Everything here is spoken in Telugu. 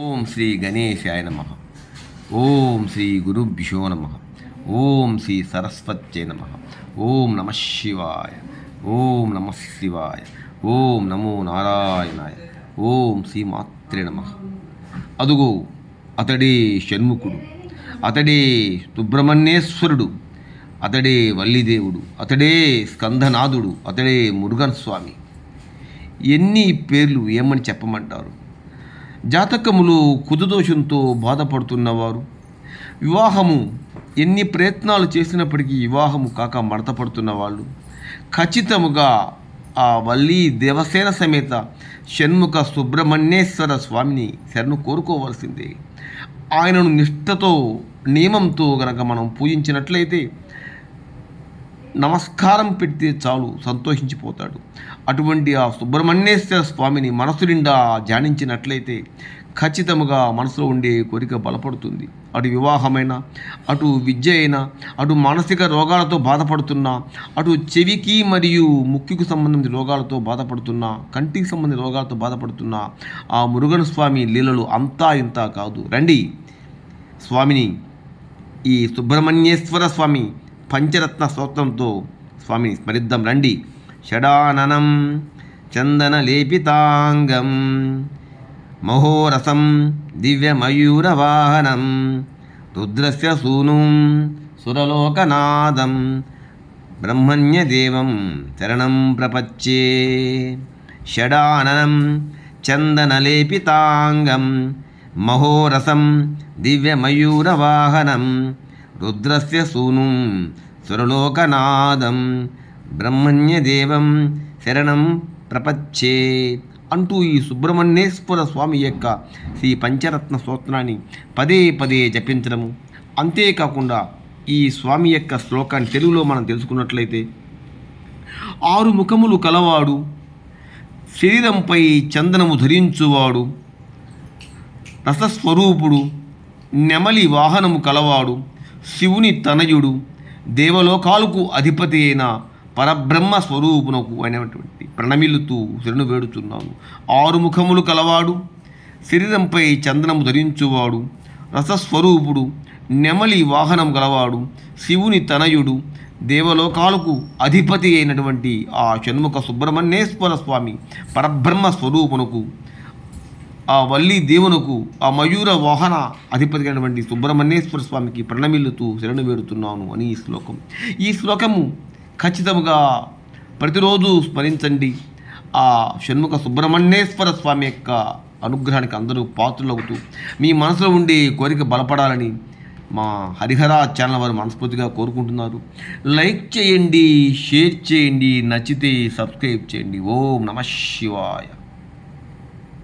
ఓం శ్రీ గణేశాయ నమ. ఓం శ్రీ గురుభ్యో నమ. ఓం శ్రీ సరస్వత్యై నమ. ఓం నమ శివాయ. ఓం నమ శివాయ. ఓం నమో నారాయణాయ. ఓం శ్రీ మాత్రే నమ. అదుగో అతడే షణ్ముఖుడు. అతడే సుబ్రహ్మణ్యేశ్వరుడు. అతడే వల్లిదేవుడు. అతడే స్కందనాథుడు. అతడే మురుగన్ స్వామి. ఎన్ని పేర్లు ఏమని చెప్పమంటారు? జాతకములు కుదుదోషంతో బాధపడుతున్నవారు. వివాహము ఎన్ని ప్రయత్నాలు చేసినప్పటికీ వివాహము కాక మడతపడుతున్న వాళ్ళు ఖచ్చితముగా ఆ వల్లి దేవసేన సమేత షణ్ముఖ సుబ్రహ్మణ్యేశ్వర స్వామిని శరణు కోరుకోవాల్సిందే. ఆయనను నిష్ఠతో నియమంతో గనక మనం పూజించినట్లయితే నమస్కారం పెడితే చాలు సంతోషించిపోతాడు. అటువంటి ఆ సుబ్రహ్మణ్యేశ్వర స్వామిని మనసు నిండా ధ్యానించినట్లయితే ఖచ్చితముగా మనసులో ఉండే కోరిక బలపడుతుంది. అటు వివాహమైన అటు విద్య అయినా అటు మానసిక రోగాలతో బాధపడుతున్నా అటు చెవికి మరియు ముక్కుకు సంబంధించిన రోగాలతో బాధపడుతున్నా కంటికి సంబంధించిన రోగాలతో బాధపడుతున్నా ఆ మురుగన్ స్వామి లీలలు అంతా ఇంత కాదు. రండి. స్వామిని ఈ సుబ్రహ్మణ్యేశ్వర స్వామి పంచరత్న స్తోత్రంతో స్వామిని స్మరిద్దాం. రండి. షడాననం చందన లేపితాంగం మహోరసం దివ్యమయూరవాహనం రుద్రస్య సూనుం సురలోకనాదం బ్రహ్మణ్యదేవం శరణం ప్రపచ్చే. షడాననం చందనలేపితాంగం మహోరసం దివ్యమయూరవాహనం రుద్రస్య సూనుం సురలోకనాదం బ్రహ్మణ్యదేవం శరణం ప్రపచ్చే అంటూ ఈ సుబ్రహ్మణ్యేశ్వర స్వామి యొక్క శ్రీ పంచరత్న స్తోత్రాన్ని పదే పదే జపించడము. అంతేకాకుండా ఈ స్వామి యొక్క శ్లోకాన్ని తెలుగులో మనం తెలుసుకున్నట్లయితే ఆరు ముఖములు కలవాడు శరీరంపై చందనము ధరించువాడు రసస్వరూపుడు నెమలి వాహనము కలవాడు శివుని తనయుడు దేవలోకాలకు అధిపతి అయిన పరబ్రహ్మ స్వరూపునకు అయినటువంటి ప్రణమిల్లుతూ శరణు వేడుచున్నాను. ఆరు ముఖములు కలవాడు శరీరంపై చందనము ధరించువాడు రసస్వరూపుడు నెమలి వాహనం గలవాడు శివుని తనయుడు దేవలోకాలకు అధిపతి అయినటువంటి ఆ షణ్ముఖ సుబ్రహ్మణ్యేశ్వర స్వామి పరబ్రహ్మ స్వరూపునకు ఆ వల్లి దేవునకు ఆ మయూర వాహన అధిపతిగానటువంటి సుబ్రహ్మణ్యేశ్వర స్వామికి ప్రణమిల్లుతూ శరణు వేడుతున్నాను అని ఈ శ్లోకం. ఈ శ్లోకము ఖచ్చితముగా ప్రతిరోజు స్మరించండి. ఆ షణ్ముఖ సుబ్రహ్మణ్యేశ్వర స్వామి యొక్క అనుగ్రహానికి అందరూ పాత్రలవుతూ మీ మనసులో ఉండే కోరిక బలపడాలని మా హరిహర ఛానల్ వారు మనస్ఫూర్తిగా కోరుకుంటున్నారు. లైక్ చేయండి షేర్ చేయండి నచ్చితే సబ్స్క్రైబ్ చేయండి. ఓం నమ శివాయ.